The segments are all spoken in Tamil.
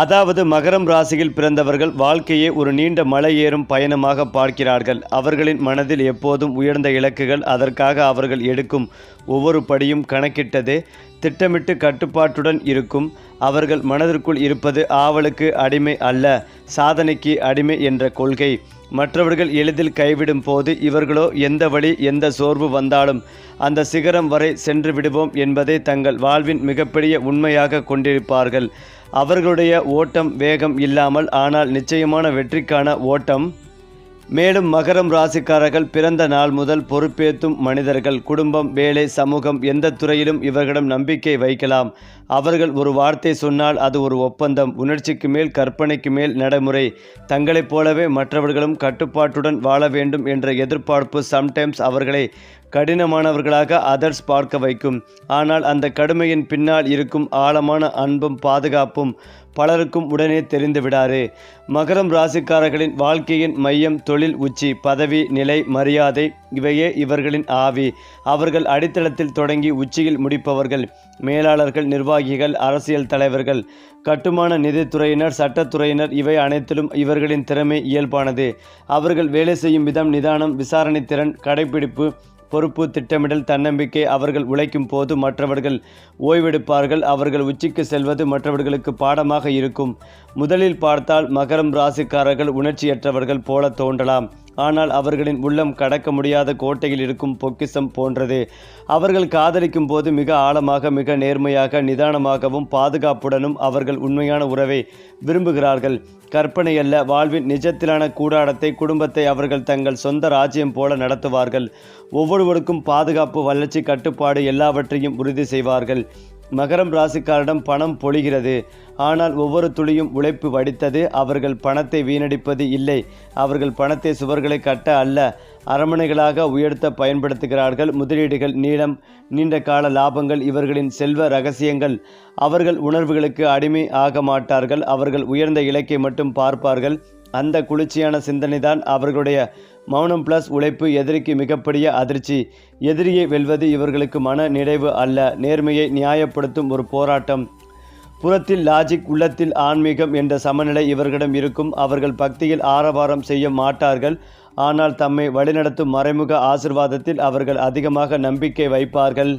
அதாவது மகரம் ராசியில் பிறந்தவர்கள் வாழ்க்கையை ஒரு நீண்ட மலை ஏறும் பயணமாக பார்க்கிறார்கள். அவர்களின் மனதில் எப்போதும் உயர்ந்த இலக்குகள் அதற்காக அவர்கள் எடுக்கும் ஒவ்வொரு படியும் கணக்கிட்டது திட்டமிட்டு கட்டுப்பாட்டுடன் இருக்கும். அவர்கள் மனதிற்குள் இருப்பது ஆவலுக்கு அடிமை அல்ல சாதனைக்கு அடிமை என்ற கொள்கை. மற்றவர்கள் எளிதில் கைவிடும் போது இவர்களோ எந்த வழி எந்த சோர்வு வந்தாலும் அந்த சிகரம் வரை சென்று விடுவோம் என்பதை தங்கள் வாழ்வின் மிகப்பெரிய உண்மையாக கொண்டிருப்பார்கள். அவர்களுடைய ஓட்டம் வேகம் இல்லாமல் ஆனால் நிச்சயமான வெற்றிக்கான ஓட்டம் மேலும் மகரம் ராசிக்காரர்கள் பிறந்த நாள் முதல் பொறுப்பேற்றும் மனிதர்கள் குடும்பம் வேலை சமூகம் எந்த துறையிலும் இவர்களிடம் நம்பிக்கை வைக்கலாம். அவர்கள் ஒரு வார்த்தை சொன்னால் அது ஒரு ஒப்பந்தம். உணர்ச்சிக்கு மேல் கற்பனைக்கு மேல் நடைமுறை. தங்களைப் போலவே மற்றவர்களும் கட்டுப்பாட்டுடன் வாழ வேண்டும் என்ற எதிர்பார்ப்பு சம்டைம்ஸ் அவர்களை கடினமானவர்களாக அதர்ஸ் பார்க்க வைக்கும். ஆனால் அந்த கடுமையின் பின்னால் இருக்கும் ஆழமான அன்பும் பாதுகாப்பும் பலருக்கும் உடனே தெரிந்துவிடாரு மகரம் ராசிக்காரர்களின் வாழ்க்கையின் மையம் தொழில் உச்சி பதவி நிலை மரியாதை இவையே இவர்களின் ஆவி. அவர்கள் அடித்தளத்தில் தொடங்கி உச்சியில் முடிப்பவர்கள் மேலாளர்கள் நிர்வாகிகள் அரசியல் தலைவர்கள் கட்டுமான நிதித்துறையினர் சட்டத்துறையினர் இவை அனைத்திலும் இவர்களின் திறமை இயல்பானது. அவர்கள் வேலை செய்யும் விதம் நிதானம் விசாரணை திறன் கடைப்பிடிப்பு பொறுப்பு திட்டமிடல் தன்னம்பிக்கை அவர்கள் உழைக்கும் போது மற்றவர்கள் ஓய்வெடுப்பார்கள். அவர்கள் உச்சிக்கு செல்வது மற்றவர்களுக்கு பாடமாக இருக்கும். முதலில் பார்த்தால் மகரம் ராசிக்காரர்கள் உணர்ச்சியற்றவர்கள் போல தோன்றலாம். ஆனால் அவர்களின் உள்ளம் கடக்க முடியாத கோட்டையில் இருக்கும் பொக்கிசம் போன்றது. அவர்கள் காதலிக்கும் போது மிக ஆழமாக மிக நேர்மையாக நிதானமாகவும் பாதுகாப்புடனும் அவர்கள் உண்மையான உறவை விரும்புகிறார்கள். கற்பனை அல்ல வாழ்வின் நிஜத்திலான கூடாரத்தை குடும்பத்தை அவர்கள் தங்கள் சொந்த ராஜ்யம் போல நடத்துவார்கள். ஒவ்வொருவருக்கும் பாதுகாப்பு வளர்ச்சி கட்டுப்பாடு எல்லாவற்றையும் உறுதி செய்வார்கள். மகரம் ராசிக்காரிடம் பணம் பொழிகிறது. ஆனால் ஒவ்வொரு துளியும் உழைப்பு வடித்தது. அவர்கள் பணத்தை வீணடிப்பது இல்லை. அவர்கள் பணத்தை சுவர்களை கட்ட அல்ல. அரமனைகளாக உயர்த்த பயன்படுத்துகிறார்கள். முதலீடுகள் நீளம் நீண்ட கால லாபங்கள் இவர்களின் செல்வ ரகசியங்கள். அவர்கள் உணர்வுகளுக்கு அடிமை ஆக மாட்டார்கள். அவர்கள் உயர்ந்த இலக்கை மட்டும் பார்ப்பார்கள். அந்த குளிர்ச்சியான சிந்தனைதான் அவர்களுடைய மௌனம் பிளஸ் உழைப்பு எதிரிக்கு மிகப்பெரிய அதிர்ச்சி. எதிரியை வெல்வது இவர்களுக்கு மன நிறைவு அல்ல நேர்மையை நியாயப்படுத்தும் ஒரு போராட்டம். புறத்தில் லாஜிக் உள்ளத்தில் ஆன்மீகம் என்ற சமநிலை இவர்களிடம் இருக்கும். அவர்கள் பக்தியில் ஆரவாரம் செய்ய மாட்டார்கள். ஆனால் தம்மை வழிநடத்தும் மறைமுக ஆசிர்வாதத்தில் அவர்கள் அதிகமாக நம்பிக்கை வைப்பார்கள்.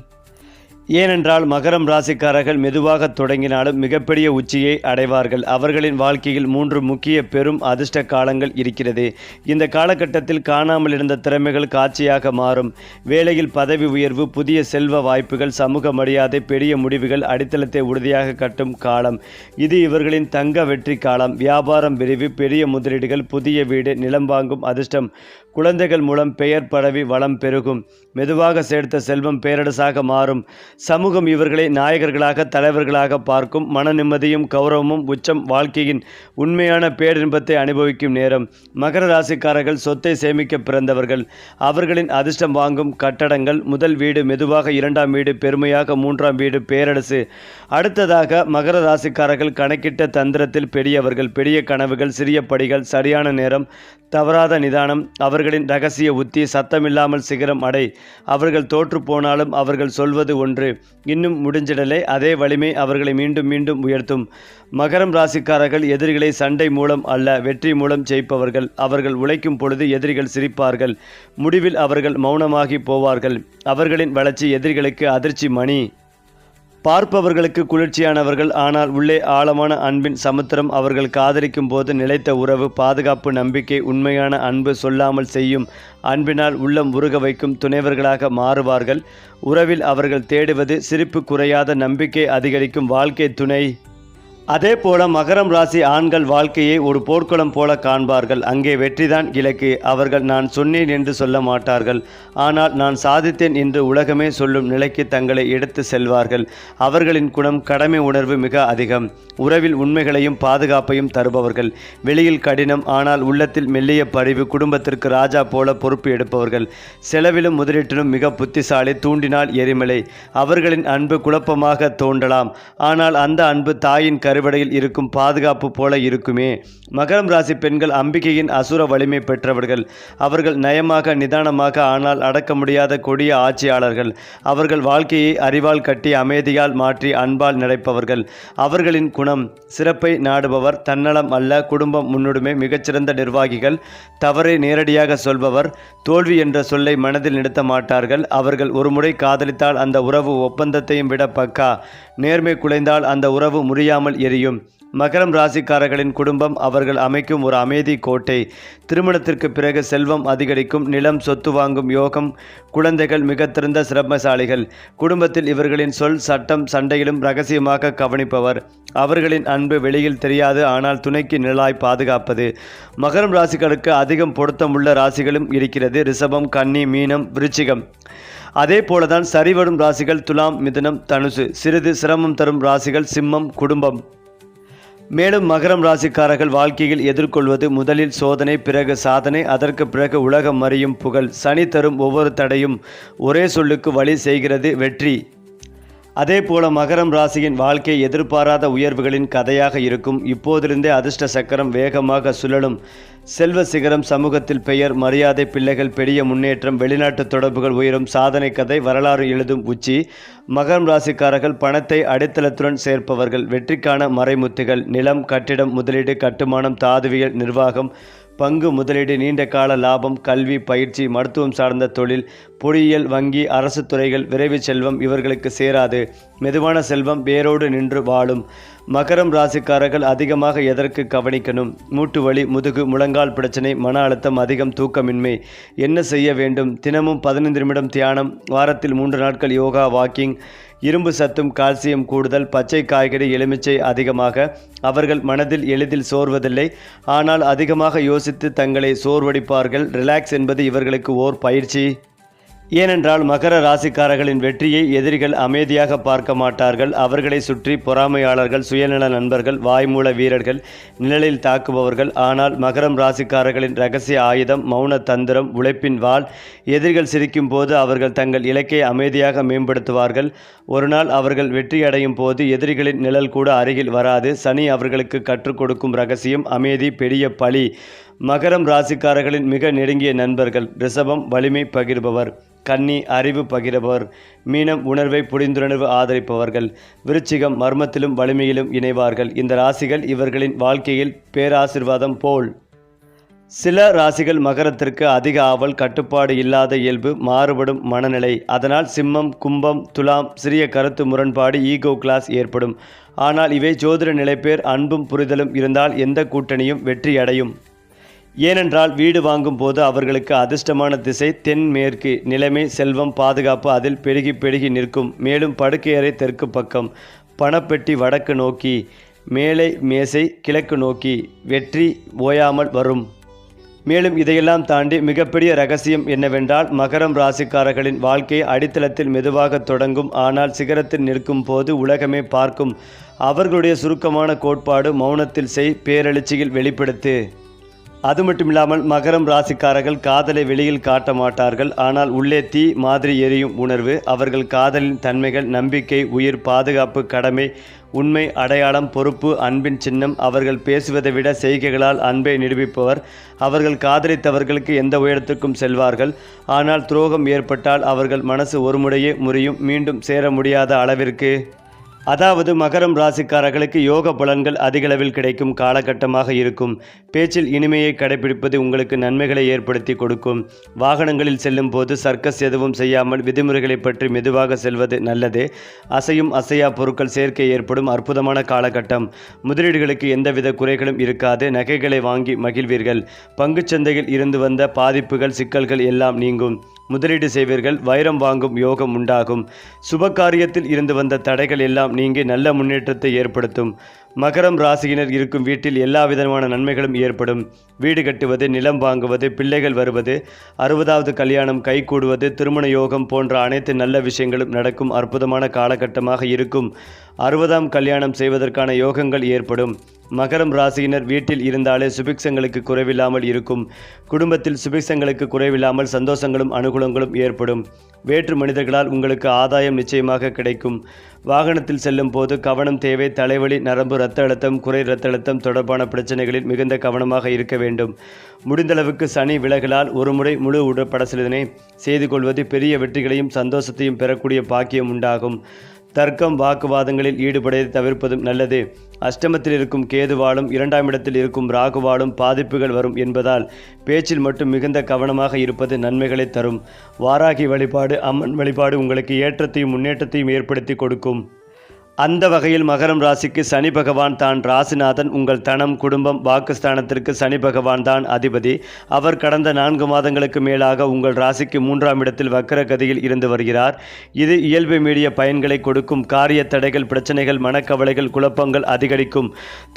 ஏனென்றால் மகரம் ராசிக்காரர்கள் மெதுவாக தொடங்கினாலும் மிகப்பெரிய உச்சியை அடைவார்கள். அவர்களின் வாழ்க்கையில் மூன்று முக்கிய பெரும் அதிர்ஷ்ட காலங்கள் இருக்கிறது. இந்த காலகட்டத்தில் காணாமல் இருந்த திறமைகள் காட்சியாக மாறும். வேலையில் பதவி உயர்வு புதிய செல்வ வாய்ப்புகள் சமூக மரியாதை பெரிய முடிவுகள் அடித்தளத்தை உறுதியாக கட்டும் காலம். இது இவர்களின் தங்க வெற்றி காலம். வியாபாரம் விரிவு பெரிய முதலீடுகள் புதிய வீடு நிலம் வாங்கும் அதிர்ஷ்டம். குழந்தைகள் மூலம் பெயர் பரவி வளம் பெருகும். மெதுவாக சேர்த்த செல்வம் பேரரசாக மாறும். சமூகம் இவர்களை நாயகர்களாக தலைவர்களாக பார்க்கும் மன நிம்மதியும் கௌரவமும் உச்சம் வாழ்க்கையின் உண்மையான பேரின்பத்தை அனுபவிக்கும் நேரம். மகர ராசிக்காரர்கள் சொத்தை சேமிக்க பிறந்தவர்கள். அவர்களின் அதிர்ஷ்டம் வாங்கும் கட்டடங்கள் முதல் வீடு மெதுவாக இரண்டாம் வீடு பெருமையாக மூன்றாம் வீடு பேரரசு. அடுத்ததாக மகர ராசிக்காரர்கள் கணக்கிட்ட தந்திரத்தில் பெரியவர்கள் பெரிய கனவுகள் சிறிய படிகள் சரியான நேரம் தவறாத நிதானம் அவர்களின் ரகசிய உத்தி சத்தமில்லாமல் சிகரம் அடை. அவர்கள் தோற்று போனாலும் அவர்கள் சொல்வது ஒன்று இன்னும் முடிஞ்சிடலே. அதே வலிமை அவர்களை மீண்டும் மீண்டும் உயர்த்தும். மகரம் ராசிக்காரர்கள் எதிரிகளை சண்டை மூலம் அல்ல வெற்றி மூலம் ஜெயிப்பவர்கள். அவர்கள் உழைக்கும் பொழுது எதிரிகள் சிரிப்பார்கள். முடிவில் அவர்கள் மௌனமாகி போவார்கள். அவர்களின் வளர்ச்சி எதிரிகளுக்கு அதிர்ச்சி மணி. பார்ப்பவர்களுக்கு குளிர்ச்சியானவர்கள் ஆனால் உள்ளே ஆழமான அன்பின் சமுத்திரம் அவர்கள் காதலிக்கும் போது நிலைத்த உறவு பாதுகாப்பு நம்பிக்கை உண்மையான அன்பு சொல்லாமல் செய்யும் அன்பினால் உள்ளம் உருக வைக்கும் துணைவர்களாக மாறுவார்கள். உறவில் அவர்கள் தேடுவது சிரிப்பு குறையாத நம்பிக்கை அதிகரிக்கும் வாழ்க்கை துணை. அதே போல மகரம் ராசி ஆண்கள் வாழ்க்கையை ஒரு போர்க்குளம் போல காண்பார்கள். அங்கே வெற்றிதான் இலக்கு. அவர்கள் நான் சொன்னேன் என்று சொல்ல மாட்டார்கள். ஆனால் நான் சாதித்தேன் என்று உலகமே சொல்லும் நிலைக்கு தங்களை எடுத்து செல்வார்கள். அவர்களின் குணம் கடமை உணர்வு மிக அதிகம். உறவில் உண்மைகளையும் பாதுகாப்பையும் தருபவர்கள். வெளியில் கடினம் ஆனால் உள்ளத்தில் மெல்லிய பரிவு குடும்பத்திற்கு ராஜா போல பொறுப்பு எடுப்பவர்கள். செலவிலும் முதலீட்டிலும் மிக புத்திசாலி தூண்டினால் எரிமலை. அவர்களின் அன்பு குழப்பமாக தோன்றலாம். ஆனால் அந்த அன்பு தாயின் கருவடையில் இருக்கும் பாதுகாப்பு போல இருக்குமே. மகரம் ராசி பெண்கள் அம்பிகையின் அசுர வலிமை பெற்றவர்கள். அவர்கள் நயமாக நிதானமாக ஆனால் அடக்க முடியாத கொடிய ஆட்சியாளர்கள். அவர்கள் வாழ்க்கையை அறிவால் கட்டி அமைதியால் மாற்றி அன்பால் நடைப்பவர்கள் அவர்களின் குணம் சிறப்பை நாடுபவர் தன்னலம் அல்ல குடும்பம் முன்னுரிமை மிகச்சிறந்த நிர்வாகிகள். தவறை நேரடியாக சொல்பவர் தோல்வி என்ற சொல்லை மனதில் நிறுத்த மாட்டார்கள். அவர்கள் ஒருமுறை காதலித்தால் அந்த உறவு ஒப்பந்தத்தையும் விட பக்கா. நேர்மை குலைந்தால் அந்த உறவு முறியாமல் எரியும். மகரம் ராசிக்காரர்களின் குடும்பம் அவர்கள் அமைக்கும் ஒரு அமைதி கோட்டை. திருமணத்திற்கு பிறகு செல்வம் அதிகரிக்கும் நிலம் சொத்து வாங்கும் யோகம் குழந்தைகள் மிகத்திறந்த சிரமசாலிகள். குடும்பத்தில் இவர்களின் சொல் சட்டம் சண்டையிலும் ரகசியமாக கவனிப்பவர். அவர்களின் அன்பு வெளியில் தெரியாது ஆனால் துணைக்கு நிழலாய் பாதுகாப்பது. மகரம் ராசிகளுக்கு அதிகம் பொருத்தமுள்ள ராசிகளும் இருக்கிறது. ரிஷபம் கன்னி மீனம் விருச்சிகம். அதே போலதான் சரிவரும் ராசிகள் துலாம் மிதுனம் தனுசு. சிறிது சிரமம் தரும் ராசிகள் சிம்மம் குடும்பம். மேலும் மகரம் ராசிக்காரர்கள் வாழ்க்கையில் எதிர்கொள்வது முதலில் சோதனை பிறகு சாதனை அதற்கு பிறகு உலகம் மறியும் புகழ். சனி தரும் ஒவ்வொரு தடையும் ஒரே சொல்லுக்கு வழி செய்கிறது வெற்றி. அதே போல மகரம் ராசியின் வாழ்க்கை எதிர்பாராத உயர்வுகளின் கதையாக இருக்கும். இப்போதிருந்தே அதிர்ஷ்ட சக்கரம் வேகமாக சுழலும். செல்வ சிகரம் சமூகத்தில் பெயர் மரியாதை பிள்ளைகள் பெரிய முன்னேற்றம் வெளிநாட்டு தொடர்புகள் உயரும். சாதனை கதை வரலாறு எழுதும் உச்சி. மகரம் ராசிக்காரர்கள் பணத்தை அடித்தளத்துடன் சேர்ப்பவர்கள். வெற்றிக்கான மறைமுத்துகள் நிலம் கட்டிடம் முதலீடு கட்டுமானம் தாதுவியல் நிர்வாகம் பங்கு முதலீடு நீண்ட கால லாபம் கல்வி பயிற்சி மருத்துவம் சார்ந்த தொழில் பொறியியல் வங்கி அரசு துறைகள் விரைவு செல்வம் இவர்களுக்கு சேராது. மெதுவான செல்வம் வேரோடு நின்று வாழும். மகரம் ராசிக்காரர்கள் அதிகமாக எதற்கு கவனிக்கணும்? மூட்டு வலி முதுகு முழங்கால் பிரச்சனை மன அழுத்தம் அதிகம் தூக்கமின்மை. என்ன செய்ய வேண்டும்? தினமும் பதினைந்து நிமிடம் தியானம் வாரத்தில் மூன்று நாட்கள் யோகா வாக்கிங். இரும்பு சத்தும் கால்சியம் கூடுதல் பச்சை காய்கறி எலுமிச்சை அதிகமாக. அவர்கள் மனதில் எளிதில் சோர்வதில்லை. ஆனால் அதிகமாக யோசித்து தங்களை சோர்வடிப்பார்கள். ரிலாக்ஸ் என்பது இவர்களுக்கு ஓர் பயிற்சி. ஏனென்றால் மகர ராசிக்காரர்களின் வெற்றியை எதிரிகள் அமைதியாக பார்க்க மாட்டார்கள். அவர்களை சுற்றி பொறாமையாளர்கள் சுயநல நண்பர்கள் வாய்மூல வீரர்கள் நிழலில் தாக்குபவர்கள். ஆனால் மகரம் ராசிக்காரர்களின் ரகசிய ஆயுதம் மௌன தந்திரம் உழைப்பின் வாள் எதிரிகள் சிரிக்கும் போது அவர்கள் தங்கள் இலக்கை அமைதியாக மேம்படுத்துவார்கள். ஒருநாள் அவர்கள் வெற்றியடையும் போது எதிரிகளின் நிழல் கூட அருகில் வராது. சனி அவர்களுக்கு கற்றுக் கொடுக்கும் ரகசியம் அமைதி பெரிய பழி மகரம் ராசிக்காரர்களின் மிக நெருங்கிய நண்பர்கள் ரிஷபம் வலிமை பகிர்பவர் கன்னி அறிவு பகிர்பவர் மீனம் உணர்வை புரிந்துணர்வு ஆதரிப்பவர்கள் விருச்சிகம் மர்மத்திலும் வலிமையிலும் இணைவார்கள். இந்த ராசிகள் இவர்களின் வாழ்க்கையில் பேராசிர்வாதம் போல். சில ராசிகள் மகரத்திற்கு அதிக ஆவல் கட்டுப்பாடு இல்லாத இயல்பு மாறுபடும் மனநிலை. அதனால் சிம்மம் கும்பம் துலாம் சிறிய கருத்து முரண்பாடு ஈகோ கிளாஸ் ஏற்படும். ஆனால் இவை ஜோதிட நிலைப்பேர் அன்பும் புரிதலும் இருந்தால் எந்த கூட்டணியும் வெற்றியடையும். ஏனென்றால் வீடு வாங்கும் போது அவர்களுக்கு அதிர்ஷ்டமான திசை தென்மேற்கு நிலைமை செல்வம் பாதுகாப்பு அதில் பெருகி பெருகி நிற்கும். மேலும் படுக்கையறை தெற்கு பக்கம் பணப்பெட்டி வடக்கு நோக்கி மேலை மேசை கிழக்கு நோக்கி வெற்றி ஓயாமல் வரும். மேலும் இதையெல்லாம் தாண்டி மிகப்பெரிய ரகசியம் என்னவென்றால் மகரம் ராசிக்காரர்களின் வாழ்க்கை அடித்தளத்தில் மெதுவாக தொடங்கும். ஆனால் சிகரத்தில் நிற்கும் போது உலகமே பார்க்கும். அவர்களுடைய சுருக்கமான கோட்பாடு மௌனத்தில் செய் பேரெழுச்சியில் வெளிப்படுத்து. அது மட்டுமில்லாமல் மகரம் ராசிக்காரர்கள் காதலை வெளியில் காட்ட மாட்டார்கள். ஆனால் உள்ளே தீ மாதிரி எரியும் உணர்வு. அவர்கள் காதலின் தன்மைகள் நம்பிக்கை உயிர் பாதுகாப்பு கடமை உண்மை அடையாளம் பொறுப்பு அன்பின் சின்னம். அவர்கள் பேசுவதை விட செய்கைகளால் அன்பை நிரூபிப்பவர். அவர்கள் காதலித்தவர்களுக்கு எந்த உயரத்துக்கும் செல்வார்கள். ஆனால் துரோகம் ஏற்பட்டால் அவர்கள் மனசு ஒருமுறையே முறியும். மீண்டும் சேர முடியாத அளவிற்கு அதாவது மகரம் ராசிக்காரர்களுக்கு யோக பலன்கள் அதிகளவில் கிடைக்கும் காலகட்டமாக இருக்கும். பேச்சில் இனிமையை கடைபிடிப்பது உங்களுக்கு நன்மைகளை ஏற்படுத்தி கொடுக்கும். வாகனங்களில் செல்லும் போது சர்க்கஸ் எதுவும் செய்யாமல் விதிமுறைகளை பற்றி மெதுவாக செல்வது நல்லது. அசையும் அசையா பொருட்கள் சேர்க்கை ஏற்படும் அற்புதமான காலகட்டம். முதலீடுகளுக்கு எந்தவித குறைகளும் இருக்காது. நகைகளை வாங்கி மகிழ்வீர்கள். பங்குச்சந்தையில் இருந்து வந்த பாதிப்புகள் சிக்கல்கள் எல்லாம் நீங்கும். முதலீடு செய்வீர்கள் வைரம் வாங்கும் யோகம் உண்டாகும். சுப காரியத்தில் இருந்து வந்த தடைகள் எல்லாம் நீங்கி நல்ல முன்னேற்றத்தை ஏற்படுத்தும். மகரம் ராசியினர் இருக்கும் வீட்டில் எல்லா விதமான நன்மைகளும் ஏற்படும். வீடு கட்டுவது நிலம் வாங்குவது பிள்ளைகள் வருவது அறுபதாவது கல்யாணம் கைகூடுவது திருமண யோகம் போன்ற அனைத்து நல்ல விஷயங்களும் நடக்கும் அற்புதமான காலகட்டமாக இருக்கும். அறுபதாம் கல்யாணம் செய்வதற்கான யோகங்கள் ஏற்படும். மகரம் ராசியினர் வீட்டில் இருந்தாலே சுபிக்ஷங்களுக்கு குறைவில்லாமல் இருக்கும். குடும்பத்தில் சுபிக்ஷங்களுக்கு குறைவில்லாமல் சந்தோஷங்களும் அனுகூலங்களும் ஏற்படும். வேற்று மனிதர்களால் உங்களுக்கு ஆதாயம் நிச்சயமாக கிடைக்கும். வாகனத்தில் செல்லும் போது கவனம் தேவை தலைவலி நரம்பு இரத்த அழுத்தம் குறை இரத்த அழுத்தம் தொடர்பான பிரச்சனைகளில் மிகுந்த கவனமாக இருக்க வேண்டும். முடிந்தளவுக்கு சனி விலகலால் ஒருமுறை முழு உடற்படசலினை செய்து கொள்வது பெரிய வெற்றிகளையும் சந்தோஷத்தையும் பெறக்கூடிய பாக்கியம் உண்டாகும். தர்க்கம் வாக்குவாதங்களில் ஈடுபடுவதை தவிர்ப்பதும் நல்லது. அஷ்டமத்தில் இருக்கும் கேதுவாலும் இரண்டாம் இடத்தில் இருக்கும் ராகுவாலும் பாதிப்புகள் வரும் என்பதால் பேச்சில் மட்டும் மிகுந்த கவனமாக இருப்பது நன்மைகளை தரும். வாராகி வழிபாடு அம்மன் வழிபாடு உங்களுக்கு ஏற்றத்தையும் முன்னேற்றத்தையும் ஏற்படுத்தி கொடுக்கும். அந்த வகையில் மகரம் ராசிக்கு சனி பகவான் தான். ராசிநாதன் உங்கள் தனம் குடும்பம் வாக்குஸ்தானத்திற்கு சனி பகவான் தான் அதிபதி. அவர் கடந்த நான்கு மாதங்களுக்கு மேலாக உங்கள் ராசிக்கு மூன்றாம் இடத்தில் வக்கர கதியில் இருந்து வருகிறார். இது இயல்பு மீடிய பயன்களை கொடுக்கும். காரிய தடைகள் பிரச்சனைகள் மனக்கவலைகள் குழப்பங்கள் அதிகரிக்கும்.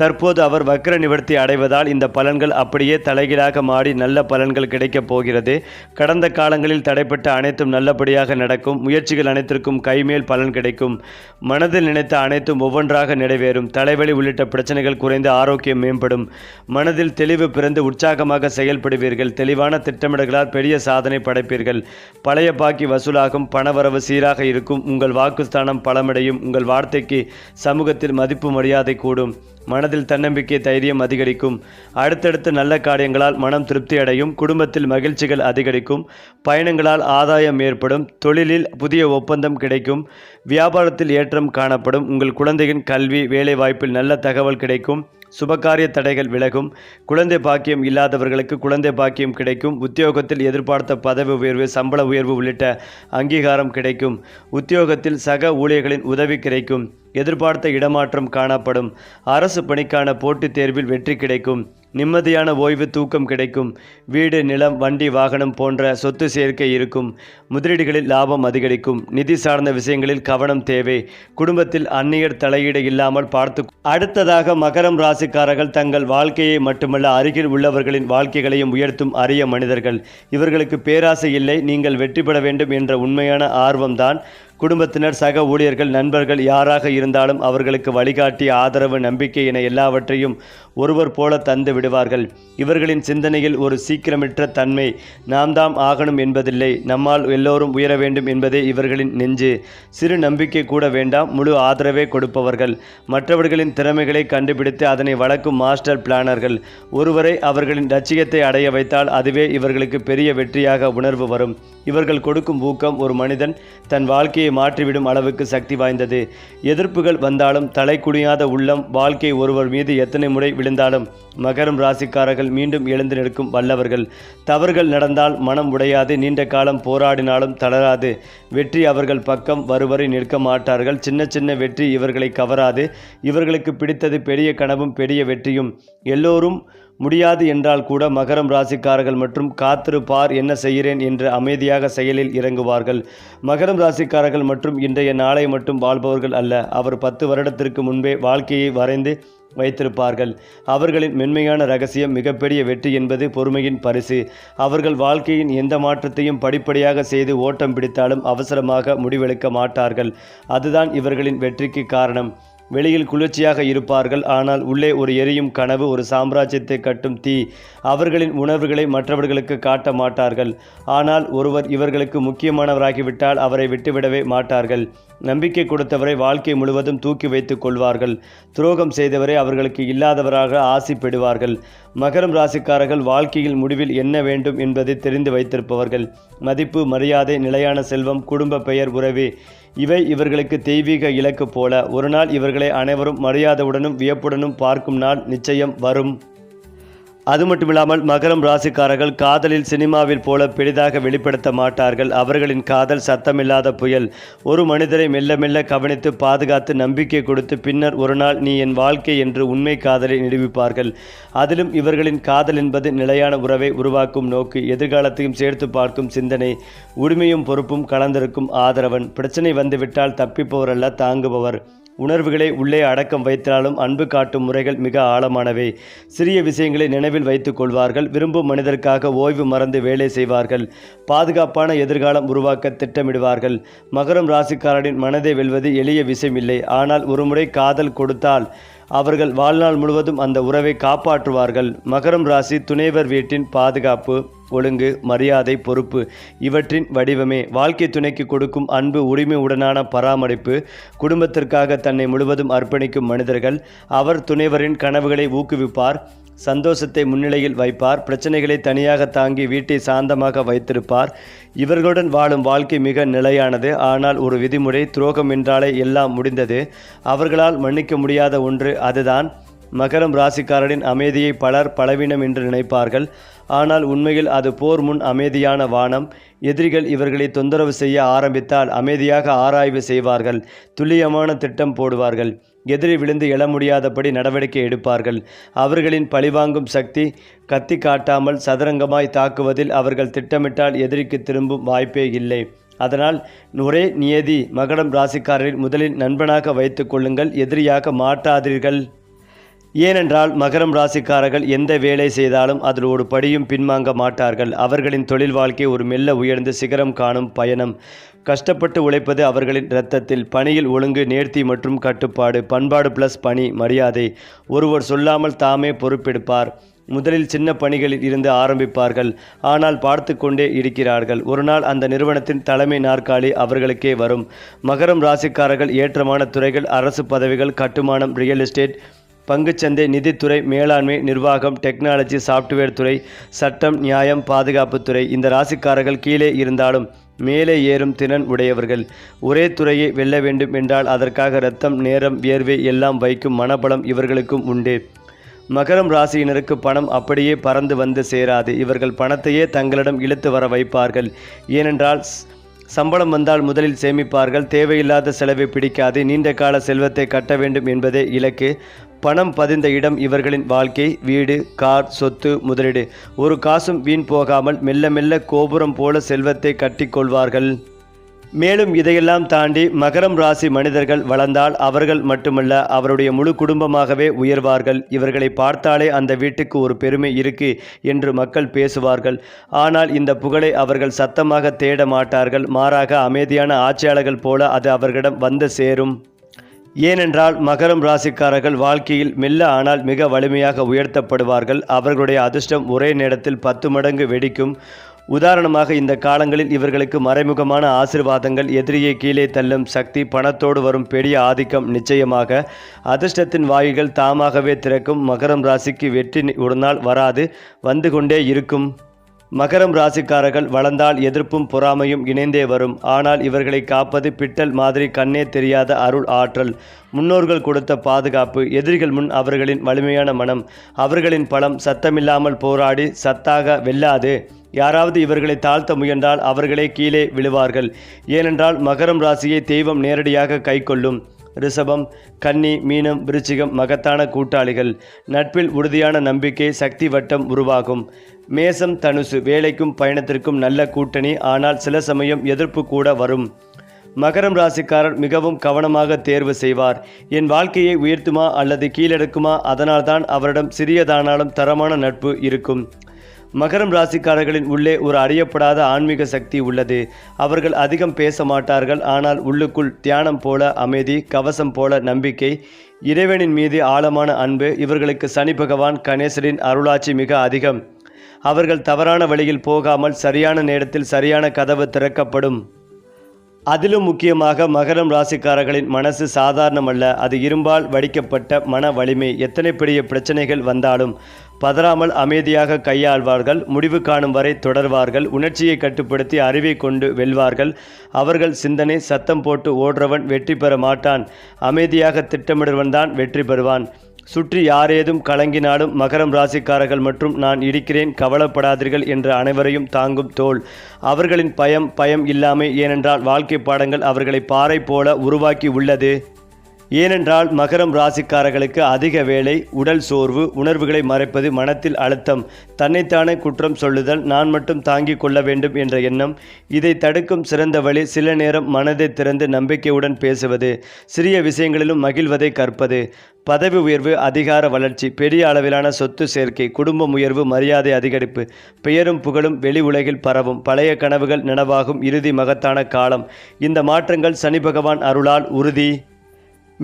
தற்போது அவர் வக்கர நிவர்த்தி அடைவதால் இந்த பலன்கள் அப்படியே தலைகீழாக மாறி நல்ல பலன்கள் கிடைக்கப் போகிறது. கடந்த காலங்களில் தடைப்பட்ட அனைத்தும் நல்லபடியாக நடக்கும். முயற்சிகள் அனைத்திற்கும் கைமேல் பலன் கிடைக்கும். மனதில் நினைத்து நினைத்த அனைத்தும் ஒவ்வொன்றாக நிறைவேறும். தலைவலி உள்ளிட்ட பிரச்சனைகள் குறைந்து ஆரோக்கியம் மேம்படும். மனதில் தெளிவு பிறந்து உற்சாகமாக செயல்படுவீர்கள். தெளிவான திட்டமிடல்களால் பெரிய சாதனை படைப்பீர்கள். பழைய பாக்கி வசூலாகும். பணவரவு சீராக இருக்கும். உங்கள் வாக்குஸ்தானம் பலமடையும். உங்கள் வார்த்தைக்கு சமூகத்தில் மதிப்பு மரியாதை கூடும். மனதில் தன்னம்பிக்கை தைரியம் அதிகரிக்கும். அடுத்தடுத்த நல்ல காரியங்களால் மனம் திருப்தி அடையும். குடும்பத்தில் மகிழ்ச்சிகள் அதிகரிக்கும். பயணங்களால் ஆதாயம் ஏற்படும். தொழிலில் புதிய ஒப்பந்தம் கிடைக்கும். வியாபாரத்தில் ஏற்றம் காணப்படும். உங்கள் குழந்தையின் கல்வி வேலைவாய்ப்பில் நல்ல தகவல் கிடைக்கும். சுபகாரிய தடைகள் விலகும் குழந்தை பாக்கியம் இல்லாதவர்களுக்கு குழந்தை பாக்கியம் கிடைக்கும் உத்தியோகத்தில் எதிர்பார்த்த பதவி உயர்வு சம்பள உயர்வு உள்ளிட்ட அங்கீகாரம் கிடைக்கும் உத்தியோகத்தில் சக ஊழியர்களின் உதவி கிடைக்கும் எதிர்பார்த்த இடமாற்றம் காணப்படும் அரசு பணிக்கான போட்டித் தேர்வில் வெற்றி கிடைக்கும் நிம்மதியான ஓய்வு தூக்கம் கிடைக்கும் வீடு நிலம் வண்டி வாகனம் போன்ற சொத்து சேர்க்கை இருக்கும் முதலீடுகளில் லாபம் அதிகரிக்கும் நிதி சார்ந்த விஷயங்களில் கவனம் தேவை குடும்பத்தில் அந்நியர் தலையீடு இல்லாமல் பார்த்து அடுத்ததாக மகரம் ராசிக்காரர்கள் தங்கள் வாழ்க்கையை மட்டுமல்ல அருகில் உள்ளவர்களின் வாழ்க்கைகளையும் உயர்த்தும் அரிய மனிதர்கள். இவர்களுக்கு பேராசை இல்லை நீங்கள் வெற்றி பெற வேண்டும் என்ற உண்மையான ஆர்வம்தான் குடும்பத்தினர் சக ஊழியர்கள் நண்பர்கள் யாராக இருந்தாலும் அவர்களுக்கு வழிகாட்டி ஆதரவு நம்பிக்கை என எல்லாவற்றையும் ஒருவர் போல தந்து விடுவார்கள். இவர்களின் சிந்தனையில் ஒரு சீக்கிரமற்ற தன்மை நாம் தாம் ஆகணும் என்பதில்லை. நம்மால் எல்லோரும் உயர வேண்டும் என்பதே இவர்களின் நெஞ்சு. சிறு நம்பிக்கை கூட வேண்டாம். முழு ஆதரவே கொடுப்பவர்கள். மற்றவர்களின் திறமைகளை கண்டுபிடித்து அதனை வளர்க்கும் மாஸ்டர் பிளானர்கள். ஒருவரை அவர்களின் லட்சியத்தை அடைய வைத்தால் அதுவே இவர்களுக்கு பெரிய வெற்றியாக உணர்வு வரும். இவர்கள் கொடுக்கும் ஊக்கம் ஒரு மனிதன் தன் வாழ்க்கையை மாற்றிவிடும் அளவுக்கு சக்தி வாய்ந்தது. எதிர்ப்புகள் வந்தாலும் தலை குனியாத உள்ளம் வாழ்க்கை ஒருவர் மீது எத்தனை முறை விழுந்தாலும் மகரம் ராசிக்காரர்கள் மீண்டும் எழுந்து நிற்கும் வல்லவர்கள். தவறுகள் நடந்தால் மனம் உடையாது நீண்ட காலம் போராடினாலும் தளராது. வெற்றி அவர்கள் பக்கம் வருவரை நிற்க மாட்டார்கள். சின்ன சின்ன வெற்றி இவர்களை கவராது. இவர்களுக்கு பிடித்தது பெரிய கனவும் பெரிய வெற்றியும். எல்லோரும் முடியாது என்றால் கூட மகரம் ராசிக்காரர்கள் மற்றும் காத்திருப்பார் என்ன செய்கிறேன் என்று அமைதியாக செயலில் இறங்குவார்கள். மகரம் ராசிக்காரர்கள் மற்றும் இன்றைய நாளை மட்டும் வாழ்பவர்கள் அல்ல அவர் பத்து வருடத்திற்கு முன்பே வாழ்க்கையை வரைந்து வைத்திருப்பார்கள். அவர்களின் மென்மையான ரகசியம் மிகப்பெரிய வெற்றி என்பது பொறுமையின் பரிசு. அவர்கள் வாழ்க்கையின் எந்த மாற்றத்தையும் படிப்படியாக செய்து ஓட்டம் பிடித்தாலும் அவசரமாக முடிவெடுக்க மாட்டார்கள். அதுதான் இவர்களின் வெற்றிக்கு காரணம். வெளியில் குளிர்ச்சியாக இருப்பார்கள். ஆனால் உள்ளே ஒரு எரியும் கனவு ஒரு சாம்ராஜ்யத்தை கட்டும் தீ. அவர்களின் உணர்வுகளை மற்றவர்களுக்கு காட்ட மாட்டார்கள். ஆனால் ஒருவர் இவர்களுக்கு முக்கியமானவராகிவிட்டால் அவரை விட்டுவிடவே மாட்டார்கள். நம்பிக்கை கொடுத்தவரை வாழ்க்கை முழுவதும் தூக்கி வைத்துக் கொள்வார்கள். துரோகம் செய்தவரை அவர்களுக்கு இல்லாதவராக ஆசிப்படுவார்கள். மகரம் ராசிக்காரர்கள் வாழ்க்கையில் முடிவில் என்ன வேண்டும் என்பதை தெரிந்து வைத்திருப்பவர்கள். மதிப்பு மரியாதை நிலையான செல்வம் குடும்ப பெயர் உறவு இவை இவர்களுக்கு தெய்வீக இலக்கு போல. ஒரு நாள் இவர்களை அனைவரும் மரியாதையுடனும் வியப்புடனும் பார்க்கும் நாள் நிச்சயம் வரும். அது மட்டுமில்லாமல் மகரம் ராசிக்காரர்கள் காதலில் சினிமாவில் போல பெரிதாக வெளிப்படுத்த மாட்டார்கள். அவர்களின் காதல் சத்தமில்லாத புயல். ஒரு மனிதரை மெல்ல மெல்ல கவனித்து பாதுகாத்து நம்பிக்கை கொடுத்து பின்னர் ஒரு நாள் நீ என் வாழ்க்கை என்று உண்மை காதலை நிரூபிப்பார்கள். அதிலும் இவர்களின் காதல் என்பது நிலையான உறவை உருவாக்கும் நோக்கு. எதிர்காலத்தையும் சேர்த்து பார்க்கும் சிந்தனை உரிமையும் பொறுப்பும் கலந்திருக்கும் ஆதரவன். பிரச்சனை வந்துவிட்டால் தப்பிப்பவர் அல்ல தாங்குபவர். உணர்வுகளை உள்ளே அடக்கம் வைத்தாலும் அன்பு காட்டும் முறைகள் மிக ஆழமானவை. சிறிய விஷயங்களை நினைவில் வைத்துக் கொள்வார்கள். விரும்பும் மனிதருக்காக ஓய்வு மறந்து வேலை செய்வார்கள். பாதுகாப்பான எதிர்காலம் உருவாக்க திட்டமிடுவார்கள். மகரம் ராசிக்காரனின் மனதை வெல்வது எளிய விஷயம் இல்லை ஆனால் ஒருமுறை காதல் கொடுத்தால் அவர்கள் வாழ்நாள் முழுவதும் அந்த உறவை காப்பாற்றுவார்கள். மகரம் ராசி துணைவர் வீட்டின் பாதுகாப்பு ஒழுங்கு மரியாதை பொறுப்பு இவற்றின் வடிவமே. வாழ்க்கை துணைக்கு கொடுக்கும் அன்பு உரிமை உடனான பராமரிப்பு குடும்பத்திற்காக தன்னை முழுவதும் அர்ப்பணிக்கும் மனிதர்கள். அவர் துணைவரின் கனவுகளை ஊக்குவிப்பார். சந்தோஷத்தை முன்னிலையில் வைப்பார். பிரச்சனைகளை தனியாக தாங்கி வீட்டை சாந்தமாக வைத்திருப்பார். இவர்களுடன் வாழும் வாழ்க்கை மிக நிலையானது. ஆனால் ஒரு விதிமுறை துரோகம் என்றாலே எல்லாம் முடிந்தது. அவர்களால் மன்னிக்க முடியாத ஒன்று அதுதான். மகரம் ராசிக்காரரின் அமைதியை பலர் பலவீனம் என்று நினைப்பார்கள். ஆனால் உண்மையில் அது போர் முன் அமைதியான வானம். எதிரிகள் இவர்களை தொந்தரவு செய்ய ஆரம்பித்தால் அமைதியாக ஆராய்வு செய்வார்கள். துல்லியமான திட்டம் போடுவார்கள். எதிரி விழுந்து எழ முடியாதபடி நடவடிக்கை எடுப்பார்கள். அவர்களின் பழிவாங்கும் சக்தி கத்தி காட்டாமல் சதுரங்கமாய் தாக்குவதில் அவர்கள் திட்டமிட்டால் எதிரிக்கு திரும்பும் வாய்ப்பே இல்லை. அதனால் ஒரே நியதி மகரம் ராசிக்காரரில் முதலில் நண்பனாக வைத்து கொள்ளுங்கள் எதிரியாக மாட்டாதீர்கள். ஏனென்றால் மகரம் ராசிக்காரர்கள் எந்த வேலை செய்தாலும் அதில் ஒரு படியும் பின்வாங்க மாட்டார்கள். அவர்களின் தொழில் வாழ்க்கை ஒரு மெல்ல உயர்ந்து சிகரம் காணும் பயணம். கஷ்டப்பட்டு உழைப்பது அவர்களின் இரத்தத்தில் பணியில் ஒழுங்கு நேர்த்தி மற்றும் கட்டுப்பாடு பண்பாடு பிளஸ் பணி மரியாதை. ஒருவர் சொல்லாமல் தாமே பொறுப்பெடுப்பார். முதலில் சின்ன பணிகளில் இருந்து ஆரம்பிப்பார்கள். ஆனால் பார்த்து கொண்டே இருக்கிறார்கள். ஒரு நாள் அந்த நிறுவனத்தின் தலைமை நாற்காலி அவர்களுக்கே வரும். மகரம் ராசிக்காரர்கள் ஏற்றமான துறைகள் அரசு பதவிகள் கட்டுமானம் ரியல் எஸ்டேட் பங்குச்சந்தை நிதித்துறை மேலாண்மை நிர்வாகம் டெக்னாலஜி சாஃப்ட்வேர் துறை சட்டம் நியாயம் பாதுகாப்புத்துறை இந்த ராசிக்காரர்கள் கீழே இருந்தாலும் மேலே ஏறும் திறன் உடையவர்கள். ஒரே துறையை வெல்ல வேண்டும் என்றால் அதற்காக ரத்தம் நேரம் வியர்வை எல்லாம் வைக்கும் மனபலம் இவர்களுக்கும் உண்டு. மகரம் ராசியினருக்கு பணம் அப்படியே பறந்து வந்து சேராது. இவர்கள் பணத்தையே தங்களிடம் இழுத்து வர வைப்பார்கள். ஏனென்றால் சம்பளம் வந்தால் முதலில் சேமிப்பார்கள். தேவையில்லாத செலவை பிடிக்காது. நீண்ட கால செல்வத்தை கட்ட வேண்டும் என்பதே இலக்கு. பணம் பதிந்த இடம் இவர்களின் வாழ்க்கை. வீடு கார் சொத்து முதலீடு. ஒரு காசும் வீண் போகாமல் மெல்ல மெல்ல கோபுரம் போல செல்வத்தை கட்டிக்கொள்வார்கள் மேலும் இதையெல்லாம் தாண்டி மகரம் ராசி மனிதர்கள் வளர்ந்தால் அவர்கள் மட்டுமல்ல அவருடைய முழு குடும்பமாகவே உயர்வார்கள். இவர்களை பார்த்தாலே அந்த வீட்டுக்கு ஒரு பெருமை இருக்கு என்று மக்கள் பேசுவார்கள். ஆனால் இந்த புகழை அவர்கள் சத்தமாக தேட மாட்டார்கள். மாறாக அமைதியான ஆட்சியாளர்கள் போல அது அவர்களிடம் வந்து சேரும். ஏனென்றால் மகரம் ராசிக்காரர்கள் வாழ்க்கையில் மெல்ல ஆனால் மிக வலிமையாக உயர்த்தப்படுவார்கள். அவர்களுடைய அதிர்ஷ்டம் ஒரே நேரத்தில் பத்து மடங்கு வெடிக்கும். உதாரணமாக இந்த காலங்களில் இவர்களுக்கு மறைமுகமான ஆசிர்வாதங்கள் எதிரியை கீழே தள்ளும் சக்தி பணத்தோடு வரும் பெரிய ஆதிக்கம் நிச்சயமாக. அதிர்ஷ்டத்தின் வாயில்கள் தாமாகவே திறக்கும். மகரம் ராசிக்கு வெற்றி ஒரு நாள் வராது. வந்து கொண்டே இருக்கும். மகரம் ராசிக்காரர்கள் வளர்ந்தால் எதிர்ப்பும் பொறாமையும் இணைந்தே வரும். ஆனால் இவர்களை காப்பது பிட்டல் மாதிரி கண்ணே தெரியாத அருள் ஆற்றல். முன்னோர்கள் கொடுத்த பாதுகாப்பு எதிரிகள் முன் அவர்களின் வலிமையான மனம். அவர்களின் பலம் சத்தமில்லாமல் போராடி சத்தாக வெல்லாது. யாராவது இவர்களை தாழ்த்த முயன்றால் அவர்களே கீழே விழுவார்கள். ஏனென்றால் மகரம் ராசியை தெய்வம் நேரடியாக கைக்கொள்ளும். ரிஷபம் கன்னி மீனம் விருச்சிகம் மகத்தான கூட்டாளிகள். நட்பில் உறுதியான நம்பிக்கை சக்தி வட்டம் உருவாகும். மேசம் தனுசு வேலைக்கும் பயணத்திற்கும் நல்ல கூட்டணி ஆனால் சில சமயம் எதிர்ப்பு கூட வரும். மகரம் ராசிக்காரர் மிகவும் கவனமாக தேர்வு செய்வார். என் வாழ்க்கையை உயர்த்துமா அல்லது கீழெடுக்குமா அதனால்தான் அவரிடம் சிறியதானாலும் தரமான நட்பு இருக்கும். மகரம் ராசிக்காரர்களின் உள்ளே ஒரு அறியப்படாத ஆன்மீக சக்தி உள்ளது. அவர்கள் அதிகம் பேச மாட்டார்கள் ஆனால் உள்ளுக்குள் தியானம் போல அமைதி கவசம் போல நம்பிக்கை இறைவனின் மீது ஆழமான அன்பு இவர்களுக்கு சனி பகவான் கணேசரின் அருளாட்சி மிக அதிகம். அவர்கள் தவறான வழியில் போகாமல் சரியான நேரத்தில் சரியான கதவு திறக்கப்படும். அதிலும் முக்கியமாக மகரம் ராசிக்காரர்களின் மனசு சாதாரணமல்ல அது இரும்பால் வடிக்கப்பட்ட மன வலிமை. எத்தனை பெரிய பிரச்சனைகள் வந்தாலும் பதறாமல் அமைதியாக கையாள்வார்கள் முடிவு காணும் வரை தொடர்வார்கள் உணர்ச்சியை கட்டுப்படுத்தி அறிவை கொண்டு வெல்வார்கள். அவர்கள் சிந்தனை சத்தம் போட்டு ஓடுறவன் வெற்றி பெற மாட்டான். அமைதியாக திட்டமிடுவன் தான் வெற்றி பெறுவான். சுற்றி யாரேதும் கலங்கினாலும் மகரம் ராசிக்காரர்கள் மற்றும் நான் இருக்கிறேன் கவலைப்படாதீர்கள் என்ற அனைவரையும் தாங்கும் தோல். அவர்களின் பயம் பயம் இல்லாமை ஏனென்றால் வாழ்க்கை பாடங்கள் அவர்களை பாறை போல உருவாக்கி உள்ளது. ஏனென்றால் மகரம் ராசிக்காரர்களுக்கு அதிக வேலை உடல் சோர்வு உணர்வுகளை மறைப்பது மனத்தில் அழுத்தம் தன்னைத்தானே குற்றம் சொல்லுதல் நான் மட்டும் தாங்கிக் கொள்ள வேண்டும் என்ற எண்ணம் இதை தடுக்கும் சிறந்த வழி சில நேரம் மனதை திறந்து நம்பிக்கையுடன் பேசுவது சிறிய விஷயங்களிலும் மகிழ்வதை கற்பது பதவி உயர்வு அதிகார வளர்ச்சி பெரிய அளவிலான சொத்து சேர்க்கை குடும்பம் உயர்வு மரியாதை அதிகரிப்பு பெயரும் புகழும் வெளி உலகில் பரவும் பழைய கனவுகள் நனவாகும் இறுதி மகத்தான காலம் இந்த மாற்றங்கள் சனி பகவான் அருளால் உறுதி.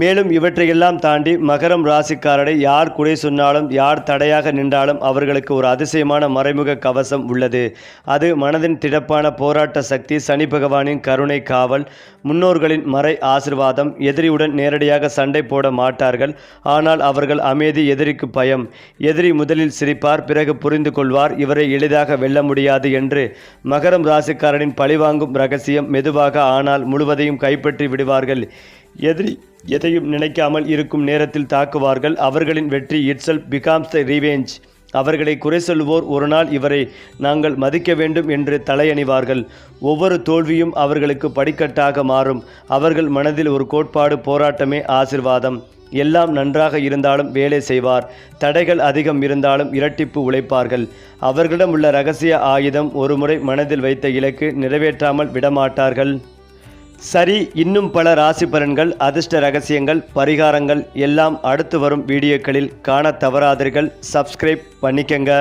மேலும் இவற்றையெல்லாம் தாண்டி மகரம் ராசிக்காரரை யார் குறை சொன்னாலும் யார் தடையாக நின்றாலும் அவர்களுக்கு ஒரு அதிசயமான மறைமுக கவசம் உள்ளது. அது மனதின் திடப்பான போராட்ட சக்தி சனி பகவானின் கருணை காவல் முன்னோர்களின் மறை ஆசிர்வாதம் எதிரியுடன் நேரடியாக சண்டை போட மாட்டார்கள் ஆனால் அவர்கள் அமைதி எதிரிக்கு பயம். எதிரி முதலில் சிரிப்பார் பிறகு புரிந்து கொள்வார் இவரை எளிதாக வெல்ல முடியாது என்று. மகரம் ராசிக்காரனின் பழிவாங்கும் ரகசியம் மெதுவாக ஆனால் முழுவதையும் கைப்பற்றி விடுவார்கள். எதிரி எதையும் நினைக்காமல் இருக்கும் நேரத்தில் தாக்குவார்கள். அவர்களின் வெற்றி இட்ஸல் பிகாம்ஸ் த ரிவேஞ்ச் அவர்களை குறை சொல்வோர் ஒரு நாள் இவரை நாங்கள் மதிக்க வேண்டும் என்று தலையணிவார்கள். ஒவ்வொரு தோல்வியும் அவர்களுக்கு படிக்கட்டாக மாறும். அவர்கள் மனதில் ஒரு கோட்பாடு போராட்டமே ஆசிர்வாதம். எல்லாம் நன்றாக இருந்தாலும் வேலை செய்வார். தடைகள் அதிகம் இருந்தாலும் இரட்டிப்பு உழைப்பார்கள். அவர்களிடம் உள்ள ரகசிய ஆயுதம் ஒருமுறை மனதில் வைத்த இலக்கு நிறைவேற்றாமல் விடமாட்டார்கள். சரி இன்னும் பல ராசி பலன்கள் அதிர்ஷ்ட ரகசியங்கள் பரிகாரங்கள் எல்லாம் அடுத்து வரும் வீடியோக்களில் காண தவறாதீர்கள். சப்ஸ்கிரைப் பண்ணிக்கங்க.